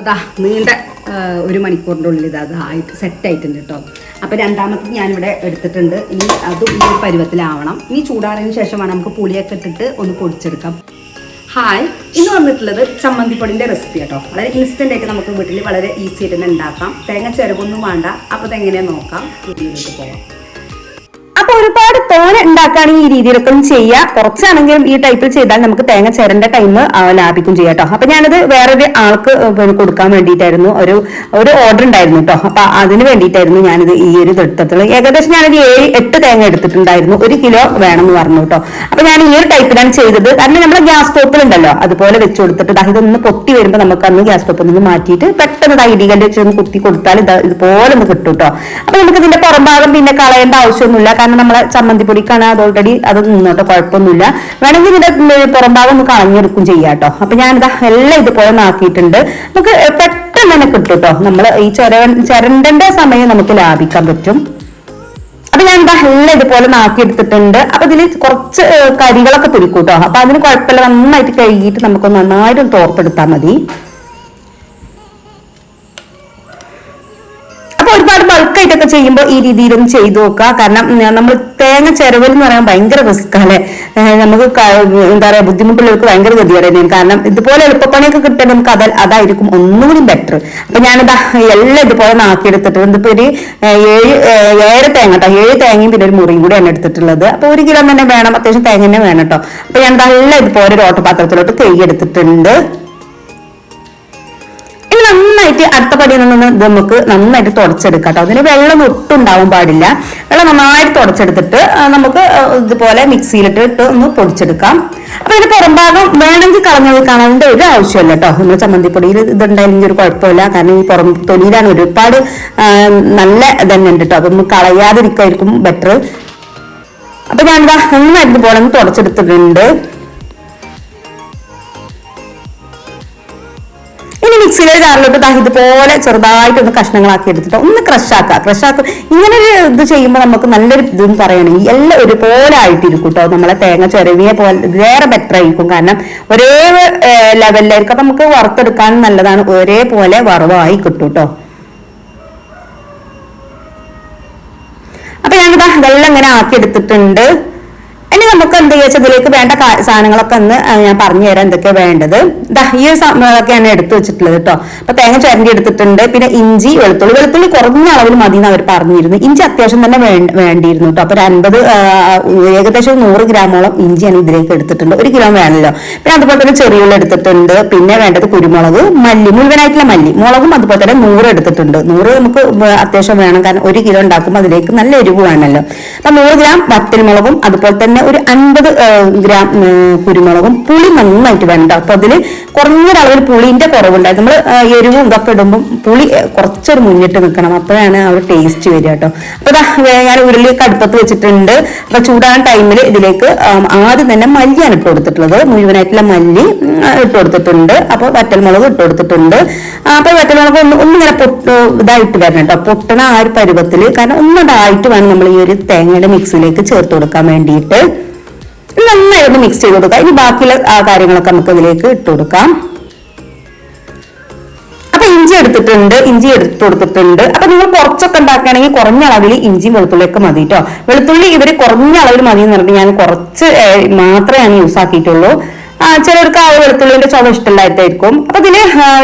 അതാ നീണ്ട ഒരു മണിക്കൂറിന്റെ ഉള്ളിൽ ഇത് അതായിട്ട് സെറ്റ് ആയിട്ടുണ്ട് കേട്ടോ അപ്പോൾ രണ്ടാമത്തെ ഞാനിവിടെ എടുത്തിട്ടുണ്ട്. ഇനി അതും ഈ ഒരു പരുവത്തിലാവണം. ഇനി ചൂടാറിയതിന് ശേഷമാണ് നമുക്ക് പുളിയൊക്കെ ഇട്ടിട്ട് ഒന്ന് പൊടിച്ചെടുക്കാം. ഹായ് ഇന്ന് വന്നിട്ടുള്ളത് ചമ്മന്തിപ്പൊടിന്റെ റെസിപ്പി കേട്ടോ വളരെ ഇൻസ്റ്റന്റ് ആയിട്ട് നമുക്ക് വീട്ടിൽ വളരെ ഈസി ആയിട്ട് തന്നെ ഉണ്ടാക്കാം. തേങ്ങ ചിരവൊന്നും വേണ്ട. അപ്പോൾ അതെങ്ങനെയാണ് നോക്കാം. അപ്പൊ ഒരുപാട് തോന ഉണ്ടാക്കുകയാണെങ്കിൽ ഈ രീതിയിലൊക്കെ ചെയ്യാം. കുറച്ചാണെങ്കിലും ഈ ടൈപ്പിൽ ചെയ്താൽ നമുക്ക് തേങ്ങ ചേരേണ്ട ടൈം ലാഭിക്കും ചെയ്യാം കേട്ടോ അപ്പൊ ഞാനത് വേറൊരു ആൾക്ക് കൊടുക്കാൻ വേണ്ടിയിട്ടായിരുന്നു. ഒരു ഒരു ഓർഡർ ഉണ്ടായിരുന്നു കേട്ടോ അപ്പൊ അതിന് വേണ്ടിയിട്ടായിരുന്നു ഞാനിത് ഈ ഒരു എടുത്തിട്ടുള്ളത് ഏകദേശം ഞാനൊരു ഏഴ് എട്ട് തേങ്ങ എടുത്തിട്ടുണ്ടായിരുന്നു. ഒരു കിലോ വേണമെന്ന് പറഞ്ഞു കേട്ടോ അപ്പൊ ഞാൻ ഈ ഒരു ടൈപ്പിലാണ് ചെയ്തത്. കാരണം നമ്മൾ ഗ്യാസ് സ്റ്റോപ്പിലുണ്ടല്ലോ അതുപോലെ വെച്ച് കൊടുത്തിട്ട് ഒന്ന് പൊട്ടി വരുമ്പോൾ നമുക്ക് അന്ന് ഗ്യാസ് സ്റ്റോപ്പിൽ നിന്ന് മാറ്റിയിട്ട് പെട്ടെന്ന് ഇടികല്ല് വെച്ച് ഒന്ന് കുത്തി കൊടുത്താൽ ഇത് ഇതുപോലെ ഒന്ന് കിട്ടും കേട്ടോ അപ്പൊ നമുക്ക് ഇതിന്റെ പുറംഭാഗം പിന്നെ കളയേണ്ട ആവശ്യമൊന്നുമില്ല. കാരണം നമ്മളെ ചമ്മന്തിപ്പൊടിക്കാണ് അത് ഓൾറെഡി അത് നിന്നോട്ടോ കുഴപ്പമൊന്നുമില്ല. വേണമെങ്കിൽ ഇതിന്റെ പുറംഭാഗം പുറം ഭാഗം ഒന്ന് കളഞ്ഞെടുക്കും ചെയ്യാം കേട്ടോ. അപ്പൊ ഞാൻ ഇതാ എല്ലാം ഇതുപോലെ നാക്കിയിട്ടുണ്ട്. നമുക്ക് പെട്ടെന്ന് തന്നെ കിട്ടും കേട്ടോ. നമ്മൾ ഈ ചൊര ചരണ്ടന്റെ സമയം നമുക്ക് ലാഭിക്കാൻ പറ്റും. അപ്പൊ ഞാൻ എന്താ എല്ലാം ഇതുപോലെ നാക്കി എടുത്തിട്ടുണ്ട് അപ്പൊ ഇതിൽ കുറച്ച് കരികളൊക്കെ പിടിക്കൂട്ടോ കേട്ടോ. അപ്പൊ അതിന് കുഴപ്പമില്ല നന്നായിട്ട് കഴുകിയിട്ട് നമുക്ക് നന്നായിട്ട് തോർത്തെടുത്താൽ മതി. ഒരുപാട് ബൾക്കായിട്ടൊക്കെ ചെയ്യുമ്പോൾ ഈ രീതിയിലൊന്നും ചെയ്തു നോക്കുക. കാരണം നമ്മൾ തേങ്ങ ചെരവൽ എന്ന് പറയാൻ ഭയങ്കര റിസ്ക് അല്ലേ ഏഹ് നമുക്ക് എന്താ പറയാ ബുദ്ധിമുട്ടുള്ളവർക്ക് ഭയങ്കര ഗതികേട് തന്നെയാണ്. കാരണം ഇതുപോലെ എളുപ്പപ്പണിയൊക്കെ കിട്ടാൻ നമുക്ക് അത് അതായിരിക്കും ഒന്നുകൂടി ബെറ്റർ അപ്പൊ ഞാനിതാ എല്ലാം ഇതുപോലെ നാക്കിയെടുത്തിട്ട് ഇതിപ്പോ ഒരു ഏഴ് ഏഴ് തേങ്ങ കേട്ടോ. ഏഴ് തേങ്ങയും പിന്നെ ഒരു മുറിയും കൂടിയാണ് എടുത്തിട്ടുള്ളത്. അപ്പൊ ഒരു കിലോ തന്നെ വേണം. അത്യാവശ്യം തേങ്ങ തന്നെ വേണം കേട്ടോ. അപ്പൊ ഞാൻ നല്ല ഇതുപോലെ ഒരു ഓട്ടപാത്രത്തിലോട്ട് കൈ എടുത്തിട്ടുണ്ട് നന്നായിട്ട് അടുത്ത പടിയിൽ നിന്ന് ഇത് നമുക്ക് നന്നായിട്ട് തുടച്ചെടുക്കാം കേട്ടോ. അതിന് വെള്ളം ഒട്ടും ഉണ്ടാവാൻ പാടില്ല. വെള്ളം നന്നായിട്ട് തുടച്ചെടുത്തിട്ട് നമുക്ക് ഇതുപോലെ മിക്സിയിലിട്ട് ഇട്ട് ഒന്ന് പൊടിച്ചെടുക്കാം. അപ്പൊ ഇതിന് പുറംഭാഗം വേണമെങ്കിൽ കളഞ്ഞത് കാണാതിന്റെ ഒരു ആവശ്യമില്ല കേട്ടോ. നമ്മൾ ചമ്മന്തിപ്പൊടിയിൽ ഇതുണ്ടായിരുന്നെങ്കിൽ ഒരു കുഴപ്പമില്ല. കാരണം ഈ പുറം തൊലിയിലാണ് ഒരുപാട് നല്ല ഇതന്നെ ഉണ്ട് കേട്ടോ. അപ്പൊ നമുക്ക് കളയാതിരിക്കായിരിക്കും ബെറ്റർ അപ്പൊ ഞാനിതാ നന്നായിട്ട് ഒന്ന് തുടച്ചെടുത്തിട്ടുണ്ട്. മിക്സിയിലെ ജാറിലോട്ട് ദാ ഇതുപോലെ ചെറുതായിട്ട് ഒന്ന് കഷ്ണങ്ങളാക്കി എടുത്തിട്ട് ഒന്ന് ക്രഷ് ആക്കുക. ക്രഷ് ആക്കുക. ഇങ്ങനെ ഒരു ഇത് ചെയ്യുമ്പോൾ നമുക്ക് നല്ലൊരു ഇതെന്ന് പറയണെങ്കിൽ എല്ലാം ഒരുപോലെ ആയിട്ടിരിക്കും കേട്ടോ നമ്മളെ തേങ്ങ ചെറുവിയ പോലെ വേറെ ബെറ്റർ ആയിരിക്കും. കാരണം ഒരേ ലെവലിലായിരിക്കും നമുക്ക് വറുത്തെടുക്കാൻ നല്ലതാണ്. ഒരേപോലെ വറവായി കിട്ടും കേട്ടോ അപ്പൊ ഞാനിതാ ഇതെല്ലാം ഇങ്ങനെ ആക്കി എടുത്തിട്ടുണ്ട്. ഇനി നമുക്ക് എന്ത് ചെയ്യാ ഇതിലേക്ക് വേണ്ട സാധനങ്ങളൊക്കെ ഒന്ന് ഞാൻ പറഞ്ഞു തരാം എന്തൊക്കെയാ വേണ്ടത്. ഈ ഒരു ഞാൻ എടുത്തു വെച്ചിട്ടുള്ളത് കേട്ടോ അപ്പൊ തേങ്ങ ചിരണ്ടി എടുത്തിട്ടുണ്ട്. പിന്നെ ഇഞ്ചി വെളുത്തുള്ളി. വെളുത്തുള്ളി കുറഞ്ഞ അളവിൽ മതി എന്ന് അവർ പറഞ്ഞിരുന്നു. ഇഞ്ചി അത്യാവശ്യം തന്നെ വേണ്ടിയിരുന്നു കേട്ടോ അപ്പൊ ഒരു അൻപത് ഏകദേശം നൂറ് ഗ്രാമോളം ഇഞ്ചി ഞാൻ ഇതിലേക്ക് എടുത്തിട്ടുണ്ട്. ഒരു കിലോ വേണമല്ലോ പിന്നെ അതുപോലെ തന്നെ ചെറിയുള്ളി എടുത്തിട്ടുണ്ട്. പിന്നെ വേണ്ടത് കുരുമുളക്. മല്ലി മുഴുവനായിട്ടുള്ള മല്ലി. മുളകും അതുപോലെ തന്നെ നൂറ് എടുത്തിട്ടുണ്ട്. നൂറ് നമുക്ക് അത്യാവശ്യം വേണം. കാരണം ഒരു കിലോ ഉണ്ടാക്കുമ്പോൾ അതിലേക്ക് നല്ല എരിവ് വേണമല്ലോ അപ്പൊ നൂറ് ഗ്രാം വറ്റൽമുളകും അതുപോലെ തന്നെ ഒരു അൻപത് ഗ്രാം കുരുമുളകും പുളി നന്നായിട്ട് വേണ്ട. അപ്പൊ അതിൽ കുറഞ്ഞൊരളവിൽ പുളിന്റെ കുറവുണ്ടായി. നമ്മൾ എരിവും ഇതൊക്കെ ഇടുമ്പോൾ പുളി കുറച്ചൊരു മുന്നിട്ട് നിൽക്കണം അപ്പോഴാണ് ആ ഒരു ടേസ്റ്റ് വരിക കേട്ടോ. അപ്പൊ ഞാൻ ഉരുളിയൊക്കെ കടുപ്പത്ത് വെച്ചിട്ടുണ്ട്. അപ്പൊ ചൂടാൻ ടൈമിൽ ഇതിലേക്ക് ആദ്യം തന്നെ മല്ലിയാണ് ഇട്ട് കൊടുത്തിട്ടുള്ളത്. മുഴുവനായിട്ടുള്ള മല്ലി ഇട്ട് കൊടുത്തിട്ടുണ്ട്. അപ്പൊ വറ്റൽമുളക് ഇട്ട് കൊടുത്തിട്ടുണ്ട്. അപ്പൊ വറ്റൽമുളക് ഒന്ന് ഒന്നിങ്ങനെ പൊട്ട് ഇതായിട്ട് വരണം കേട്ടോ. പൊട്ടണ ആ ഒരു പരുവത്തിൽ കാരണം ഒന്നതായിട്ട് വേണം നമ്മൾ ഈ ഒരു തേങ്ങയുടെ മിക്സിലേക്ക് ചേർത്ത് കൊടുക്കാൻ വേണ്ടിയിട്ട്. നന്നായി ഒന്ന് മിക്സ് ചെയ്ത് കൊടുക്കാം. ഇനി ബാക്കിയുള്ള കാര്യങ്ങളൊക്കെ നമുക്ക് ഇതിലേക്ക് ഇട്ട് കൊടുക്കാം. അപ്പൊ ഇഞ്ചി എടുത്തിട്ടുണ്ട് ഇഞ്ചി എടുത്ത് കൊടുത്തിട്ടുണ്ട്. അപ്പൊ നിങ്ങൾ കുറച്ചൊക്കെ ഉണ്ടാക്കുകയാണെങ്കിൽ കുറഞ്ഞ അളവിൽ ഇഞ്ചി വെളുത്തുള്ളിയൊക്കെ മതി കേട്ടോ വെളുത്തുള്ളി ഇവർ കുറഞ്ഞ അളവിൽ മതി എന്ന് പറഞ്ഞിട്ട് ഞാൻ കുറച്ച് മാത്രമേ ഞാൻ യൂസ് ആക്കിയിട്ടുള്ളൂ. ചിലർക്ക് ആ വെളുത്തുള്ളിന്റെ ചുവ ഇഷ്ടമില്ലായിട്ടായിരിക്കും അപ്പൊ ഇതിന്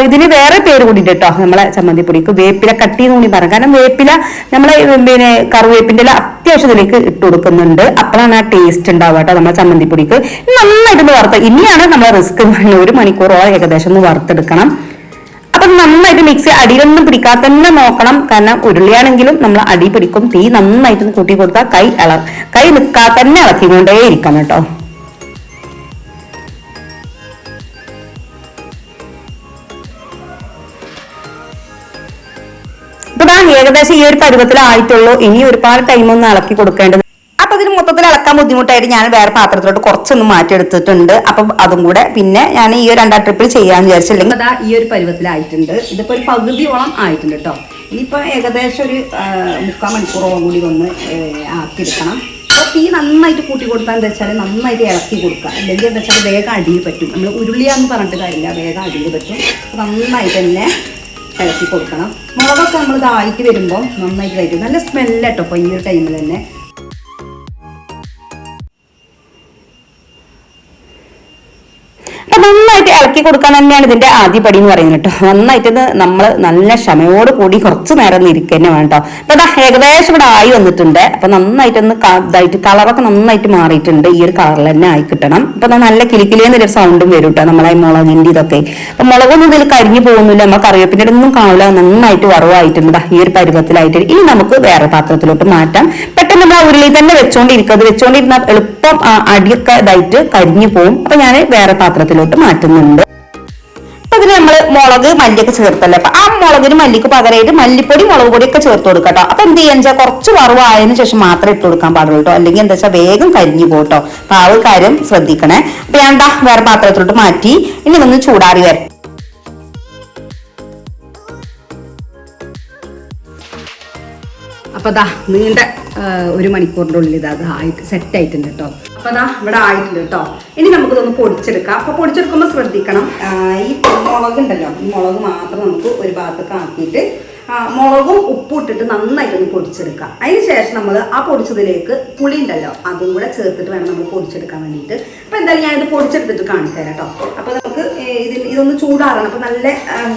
ഇതിന് വേറെ പേര് കൂടി കേട്ടോ നമ്മളെ ചമ്മന്തിപ്പൊടിക്ക്. വേപ്പില കട്ടി എന്ന് കൂടി പറയാം. കാരണം വേപ്പില നമ്മളെ പിന്നെ കറിവേപ്പിന്റെ അത്യാവശ്യം ഇതിലേക്ക് ഇട്ട് കൊടുക്കുന്നുണ്ട്. അപ്പോഴാണ് ആ ടേസ്റ്റ് ഉണ്ടാവുക കേട്ടോ നമ്മളെ ചമ്മന്തിപ്പൊടിക്ക്. നന്നായിട്ട് ഒന്ന് വറുത്ത ഇനിയാണ് നമ്മളെ റിസ്ക് ഒരു മണിക്കൂറോളം ഏകദേശം ഒന്ന് വറുത്തെടുക്കണം. അപ്പൊ നന്നായിട്ട് മിക്സി അടിയിലൊന്നും പിടിക്കാതെ തന്നെ നോക്കണം. കാരണം ഉരുളിയാണെങ്കിലും നമ്മൾ അടി പിടിക്കും. തീ നന്നായിട്ട് കൂട്ടി കൊടുത്താൽ കൈ ഇള കൈ നിൽക്കാതെ തന്നെ ഇളക്കിക്കൊണ്ടേ ഇരിക്കണം കേട്ടോ. ഇപ്പൊ ഏകദേശം ഈ ഒരു പരുവത്തിലായിട്ടുള്ളൂ. ഇനി ഒരുപാട് ടൈമൊന്നും ഇളക്കി കൊടുക്കേണ്ടത്. അപ്പൊ ഇതിന് മൊത്തത്തിൽ ഇളക്കാൻ ബുദ്ധിമുട്ടായിട്ട് ഞാൻ വേറെ പാത്രത്തിലോട്ട് കുറച്ചൊന്ന് മാറ്റിയെടുത്തിട്ടുണ്ട്. അപ്പൊ അതും കൂടെ പിന്നെ ഞാൻ ഈ ഒരു രണ്ടാം ട്രിപ്പിൽ ചെയ്യാന്ന് വിചാരിച്ചില്ലെങ്കിൽ അതാ ഈ ഒരു പരുവത്തിലായിട്ടുണ്ട്. ഇതിപ്പോ ഒരു പകുതിയോളം ആയിട്ടുണ്ട് കേട്ടോ ഇനിയിപ്പോ ഏകദേശം ഒരു മുക്കാൽ മണിക്കൂറോളം കൂടി ഒന്ന് ആക്കി ആക്കിയെടുക്കണം. അപ്പോൾ തീ നന്നായിട്ട് കൂട്ടി കൊടുത്താൽ എന്താ വെച്ചാൽ നന്നായിട്ട് ഇളക്കി കൊടുക്കുക അല്ലെങ്കിൽ എന്താ വെച്ചാൽ വേഗം അടിയിൽ പറ്റും. നമ്മൾ ഉരുളിയാന്ന് പറഞ്ഞിട്ട് കാര്യമില്ല. വേഗം അടിയിൽ പറ്റും. നന്നായിട്ട് തന്നെ ഇളക്കി കൊടുക്കണം. മുളകൊക്കെ നമ്മൾ ഇതായിട്ട് വരുമ്പോൾ നന്നായിട്ട് കഴിക്കും നല്ല സ്മെല്ല് കേട്ടോ അപ്പോൾ ഈ ഒരു ടൈമിൽ തന്നെ. ഇളക്കി കൊടുക്കാൻ തന്നെയാണ് ഇതിന്റെ ആദ്യ പടി എന്ന് പറയുന്നത് കേട്ടോ. നന്നായിട്ട് നമ്മൾ നല്ല ക്ഷമയോട് കൂടി കുറച്ച് നേരം ഇരിക്കുക തന്നെ വേണം കേട്ടോ. അപ്പൊ ഏകദേശം ഇവിടെ ആയി വന്നിട്ടുണ്ട്. അപ്പൊ നന്നായിട്ടൊന്ന് ഇതായിട്ട് കളറൊക്കെ നന്നായിട്ട് മാറിയിട്ടുണ്ട്. ഈ ഒരു കളറിൽ തന്നെ ആയി കിട്ടണം. അപ്പൊ നല്ല കിലിക്കിലേന്നൊരു സൗണ്ടും വരും കേട്ടോ നമ്മളെ മുളകിന്റെ ഇതൊക്കെ. അപ്പൊ മുളകൊന്നും ഇതിൽ കരിഞ്ഞു പോകുന്നില്ല. നമ്മൾ കറിവേപ്പിന്റെ ഒന്നും കാണില്ല. നന്നായിട്ട് വറവായിട്ടുണ്ട് ഈ ഒരു പരുവത്തിലായിട്ട്. ഇനി നമുക്ക് വേറെ പാത്രത്തിലോട്ട് മാറ്റാം. പെട്ടെന്ന് നമ്മൾ ഉരുളി തന്നെ വെച്ചോണ്ടിരിക്കുക. അത് വെച്ചോണ്ടിരുന്നാൽ എളുപ്പം അടിയൊക്കെ ഇതായിട്ട് കരിഞ്ഞു പോകും അപ്പൊ ഞാൻ വേറെ പാത്രത്തിലോട്ട് മാറ്റുന്നുണ്ട്. അപ്പൊ നമ്മൾ മുളക് മല്ലിയൊക്കെ ചേർത്തല്ലേ? അപ്പൊ ആ മുളകിന് മല്ലിക്ക് പകരമായിട്ട് മല്ലിപ്പൊടി മുളക് പൊടി ഒക്കെ ചേർത്ത് കൊടുക്കുക കേട്ടോ അപ്പൊ എന്ത് ചെയ്യാന്ന് വെച്ചാൽ കുറച്ച് വറവായതിനു ശേഷം മാത്രമേ ഇട്ട് കൊടുക്കാൻ പാടുള്ളൂ അല്ലെങ്കിൽ എന്താ വെച്ചാൽ വേഗം കരിഞ്ഞു പോട്ടോ അപ്പൊ ആ ഒരു കാര്യം ശ്രദ്ധിക്കണേ. അപ്പൊ ഞാൻ വേറെ പാത്രത്തിലോട്ട് മാറ്റി. ഇനി ഒന്ന് ചൂടാറി വരാം അപ്പൊ ദാ നീണ്ട ഒരു മണിക്കൂറിന്റെ ഉള്ളിൽ ഇത് അത് ആയിട്ട് സെറ്റ് ആയിട്ടുണ്ട് കേട്ടോ അപ്പോൾ അതാ ഇവിടെ ആയിട്ടില്ല കേട്ടോ ഇനി നമുക്കിതൊന്ന് പൊടിച്ചെടുക്കാം. അപ്പോൾ പൊടിച്ചെടുക്കുമ്പോൾ ശ്രദ്ധിക്കണം. ഈ മുളക് ഉണ്ടല്ലോ ഈ മുളക് മാത്രം നമുക്ക് ഒരു ഭാഗത്തേക്ക് ആക്കിയിട്ട് മുളകും ഉപ്പും ഇട്ടിട്ട് നന്നായിട്ടൊന്ന് പൊടിച്ചെടുക്കാം. അതിന് ശേഷം നമ്മൾ ആ പൊടിച്ചതിലേക്ക് പുളി ഉണ്ടല്ലോ അതും കൂടെ ചേർത്തിട്ട് വേണം നമ്മൾ പൊടിച്ചെടുക്കാൻ വേണ്ടിയിട്ട്. അപ്പോൾ എന്തായാലും ഞാനിത് പൊടിച്ചെടുത്തിട്ട് തരാം കേട്ടോ അപ്പോൾ നമുക്ക് ഇതിൽ ഇതൊന്ന് ചൂടാറണം. അപ്പോൾ നല്ല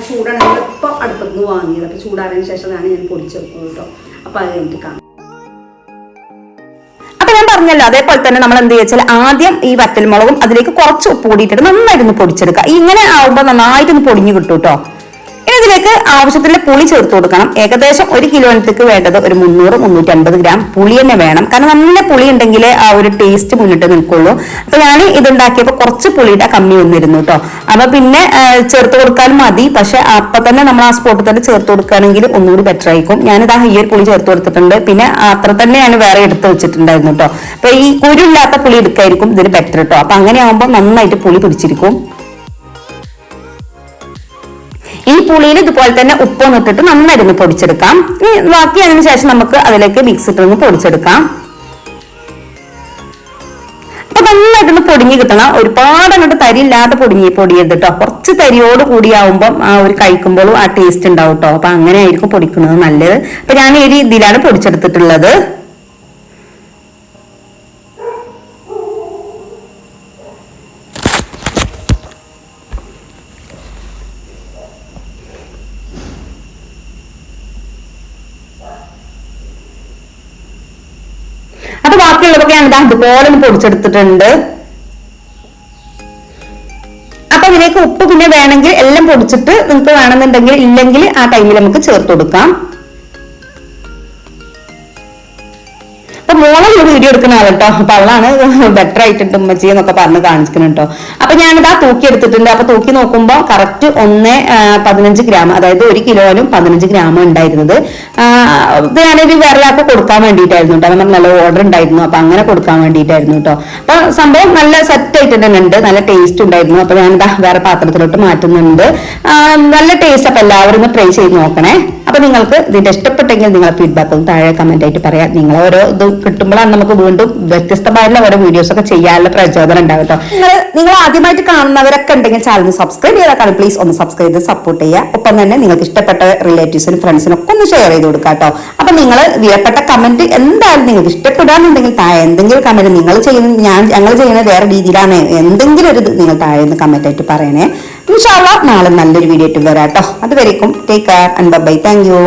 ചൂടാണ്. നമ്മളിപ്പോൾ അടുപ്പത്ത് വാങ്ങിയത്. അപ്പോൾ ചൂടാറിയതിന് ശേഷമാണ് ഞാൻ പൊടിച്ചെടുക്കുന്നത് കേട്ടോ അപ്പോൾ അത് കഴിഞ്ഞിട്ട് കാണാം. അപ്പൊ പറഞ്ഞല്ലോ അതേപോലെ തന്നെ നമ്മൾ എന്ത് വെച്ചാൽ ആദ്യം ഈ വറ്റൽമുളകും അതിലേക്ക് കുറച്ച് ഉപ്പ് കൂടിയിട്ടിട്ട് നന്നായിട്ടൊന്ന് പൊടിച്ചെടുക്കുക. ഇങ്ങനെ ആവുമ്പോൾ നന്നായിട്ടൊന്ന് പൊടിഞ്ഞു കിട്ടും കേട്ടോ ഇതിലേക്ക് ആവശ്യത്തിന് പുളി ചേർത്ത് കൊടുക്കണം. ഏകദേശം ഒരു കിലോനത്തേക്ക് വേണ്ടത് ഒരു മുന്നൂറ് മുന്നൂറ്റി അൻപത് ഗ്രാം പുളി തന്നെ വേണം. കാരണം നല്ല പുളി ഉണ്ടെങ്കിലേ ആ ഒരു ടേസ്റ്റ് മുന്നിട്ട് നിൽക്കുള്ളൂ. അപ്പൊ ഞാൻ ഇതുണ്ടാക്കിയപ്പോൾ കുറച്ച് പുളിയുടെ കമ്മി വന്നിരുന്നു കേട്ടോ അപ്പൊ പിന്നെ ചേർത്ത് കൊടുക്കാൻ മതി. പക്ഷെ അപ്പൊ തന്നെ നമ്മൾ ആ സ്പോട്ടിൽ തന്നെ ചേർത്ത് കൊടുക്കുകയാണെങ്കിൽ ഒന്നുകൂടി ബെറ്റർ ആയിരിക്കും. ഞാനിതാ ഈ ഒരു പുളി ചേർത്ത് കൊടുത്തിട്ടുണ്ട്. പിന്നെ അത്ര തന്നെയാണ് വേറെ എടുത്ത് വെച്ചിട്ടുണ്ടായിരുന്നു കേട്ടോ അപ്പൊ ഈ കുരുല്ലാത്ത പുളി എടുക്കായിരിക്കും ഇതിന് ബെറ്റർ കേട്ടോ അപ്പൊ അങ്ങനെ ആവുമ്പോൾ നന്നായിട്ട് പുളി പിടിച്ചിരിക്കും. പുളിയിൽ ഇതുപോലെ തന്നെ ഉപ്പൊന്നും ഇട്ടിട്ട് നന്നായിരുന്നു പൊടിച്ചെടുക്കാം. ഇനി ബാക്കി അതിന് ശേഷം നമുക്ക് അതിലേക്ക് മിക്സ് ഇട്ടൊന്ന് പൊടിച്ചെടുക്കാം. അപ്പൊ നന്നായിട്ടൊന്ന് പൊടിഞ്ഞ് കിട്ടണം. ഒരുപാട് അങ്ങോട്ട് തരി ഇല്ലാതെ പൊടിഞ്ഞ് പൊടിയരുത് കേട്ടോ കുറച്ച് തരിയോട് കൂടിയാവുമ്പം ആ ഒരു കഴിക്കുമ്പോഴും ആ ടേസ്റ്റ് ഉണ്ടാവും കേട്ടോ അപ്പൊ അങ്ങനെ ആയിരിക്കും പൊടിക്കുന്നത് നല്ലത്. അപ്പൊ ഞാൻ ഈ രീതിയിലാണ് പൊടിച്ചെടുത്തിട്ടുള്ളത്. അപ്പൊ ബാക്കിയുള്ളതൊക്കെ ഞാൻ ഇതാ ഇതുപോലെ പൊടിച്ചെടുത്തിട്ടുണ്ട്. അപ്പൊ ഇതിലേക്ക് ഉപ്പ് പിന്നെ വേണമെങ്കിൽ എല്ലാം പൊടിച്ചിട്ട് നിങ്ങൾക്ക് വേണമെന്നുണ്ടെങ്കിൽ ഇല്ലെങ്കിൽ ആ ടൈമിൽ നമുക്ക് ചേർത്ത് കൊടുക്കാം. അപ്പൊ മോളെ വീഡിയോ എടുക്കുന്ന ആളട്ടോ അപ്പൊ അവളാണ് ബെറ്റർ ആയിട്ടുണ്ട് ഉമ്മച്ചി എന്നൊക്കെ പറഞ്ഞ് കാണിച്ചിട്ടുണ്ട് കേട്ടോ അപ്പൊ ഞാനിതാ തൂക്കി എടുത്തിട്ടുണ്ട്. അപ്പൊ തൂക്കി നോക്കുമ്പോൾ കറക്റ്റ് ഒന്ന് ആ, പതിനഞ്ച് ഗ്രാം അതായത് ഒരു കിലോയിലും പതിനഞ്ച് ഗ്രാം ഉണ്ടായിരുന്നത്. ആ, ഇത് ഞാനൊരു വേറെ കൊടുക്കാൻ വേണ്ടിയിട്ടായിരുന്നു കേട്ടോ നമുക്ക് നല്ല ഓർഡർ ഉണ്ടായിരുന്നു. അപ്പൊ അങ്ങനെ കൊടുക്കാൻ വേണ്ടിയിട്ടായിരുന്നു കേട്ടോ അപ്പൊ സംഭവം നല്ല സെറ്റ് ആയിട്ട് തന്നെ ഉണ്ട് നല്ല ടേസ്റ്റ് ഉണ്ടായിരുന്നു. അപ്പൊ ഞാൻ ഇതാ വേറെ പാത്രത്തിലോട്ട് മാറ്റുന്നുണ്ട്. നല്ല ടേസ്റ്റ് അപ്പൊ എല്ലാവരും ഒന്ന് ട്രൈ ചെയ്ത് നോക്കണേ. അപ്പൊ നിങ്ങൾക്ക് ഇതിന്റെ ഇഷ്ടപ്പെട്ടെങ്കിൽ നിങ്ങളെ ഫീഡ്ബാക്ക് ഒന്ന് താഴെ കമന്റ് ആയിട്ട് പറയാം. നിങ്ങൾ ഓരോ ഇത് കിട്ടുമ്പോഴാണ് നമുക്ക് വീണ്ടും വ്യത്യസ്തമായിട്ടുള്ള ഓരോ വീഡിയോസ് ഒക്കെ ചെയ്യാനുള്ള പ്രചോദനം ഉണ്ടാവും കേട്ടോ നിങ്ങൾ നിങ്ങൾ ആദ്യമായിട്ട് കാണുന്നവരൊക്കെ ഉണ്ടെങ്കിൽ ചാനൽ സബ്സ്ക്രൈബ് ചെയ്താൽ പ്ലീസ് ഒന്ന് സബ്സ്ക്രൈബ് ചെയ്ത് സപ്പോർട്ട് ചെയ്യുക. ഒപ്പം തന്നെ നിങ്ങൾക്ക് ഇഷ്ടപ്പെട്ട റിലേറ്റീവ്സിനും ഫ്രണ്ട്സിനും ഒക്കെ ഒന്ന് ഷെയർ ചെയ്ത് കൊടുക്കുക കേട്ടോ അപ്പൊ നിങ്ങൾ വിലപ്പെട്ട കമന്റ് എന്തായാലും നിങ്ങൾക്ക് ഇഷ്ടപ്പെടാന്നുണ്ടെങ്കിൽ താഴെ എന്തെങ്കിലും കമന്റ് നിങ്ങൾ ചെയ്യുന്ന ഞാൻ ഞങ്ങൾ ചെയ്യുന്ന വേറെ രീതിയിലാണ് എന്തെങ്കിലും ഒരു നിങ്ങൾ താഴെ നിന്ന് കമന്റ് ആയിട്ട് പറയണേ. ഇൻഷാല്ല നാളെ നല്ലൊരു വീഡിയോ ആയിട്ട് വരാം കേട്ടോ അതുവരേക്കും take care and bye thank you